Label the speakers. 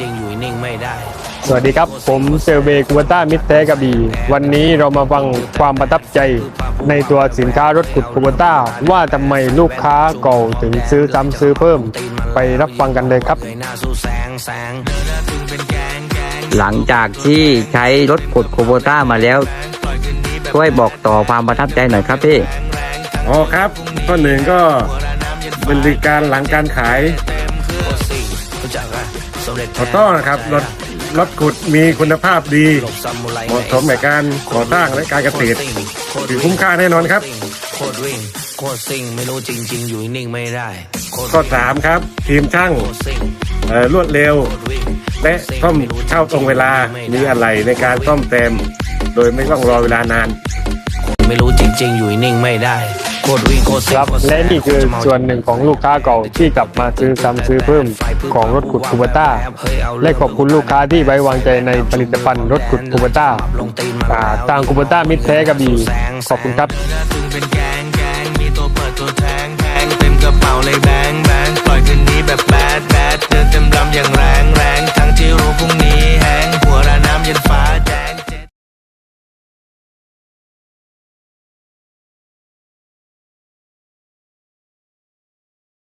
Speaker 1: ริงๆ อยู่นิ่งไม่ได้
Speaker 2: สวัสดีครับ ผมเซลเบกูวต้ามิตรแท้กระบี่วันนี้เรามาฟังความประทับใจในตัวสินค้ารถขุดกูวต้า ว่าทำไมลูกค้าเก่าถึงซื้อซ้ำซื้อเพิ่ม ไปรับฟังกันเลยครับ
Speaker 1: เลยหน้าสู้แสงแสงเดินหน้าถึงเป็นแกงแกง
Speaker 3: หลังจากที่ใช้รถขุดโคโบต้ามาแล้ว ช่วยบอกต่อความประทับใจหน่อยครับพี่
Speaker 4: อ๋อครับข้อหนึ่งก็บริการหลังการขาย
Speaker 1: รู้จักปะสำเร็จ
Speaker 4: ขอต้อนนะครับรถรถขุดมีคุณภาพดี
Speaker 1: หลบซามูไร
Speaker 4: เหมาะสมในการก่อสร้างและการเกษตรถือคุ้มค่าแน่นอนครับ
Speaker 1: โคตรวิ่งโคตรซิ่งไม่รู้จริง ๆ อยู่นิ่งไม่ได้โคตร
Speaker 4: ข้อสามครับ ทีมช่าง
Speaker 1: โคตรซิ่ง
Speaker 4: เอ่อรวดเร็ว
Speaker 1: โคตรวิ่ง
Speaker 4: และซ่อมเข้าตรงเวลามีอะไรในการซ่อมแซมโดยไม่ต้องรอเวลานาน
Speaker 1: ไม่รู้จริง ๆ อยู่นิ่งไม่ได้โคตรวิ่งโคตรซิ่
Speaker 2: ค
Speaker 1: ง
Speaker 2: รับ
Speaker 1: โตรแซ่บ
Speaker 2: และนี่คือส่วนหนึ่งของลูกค้าเก่าที่กลับมาซื้อซ้ำซื้อเพิ่มของรถขุดคูเบต้าและขอบคุณลูกค้าที่ไว้วางใจในผลิตภัณฑ์รถขุดคูเบต้าอ่าทางคูเบต้ามิตรแท้กระบี่ขอบคุณครับ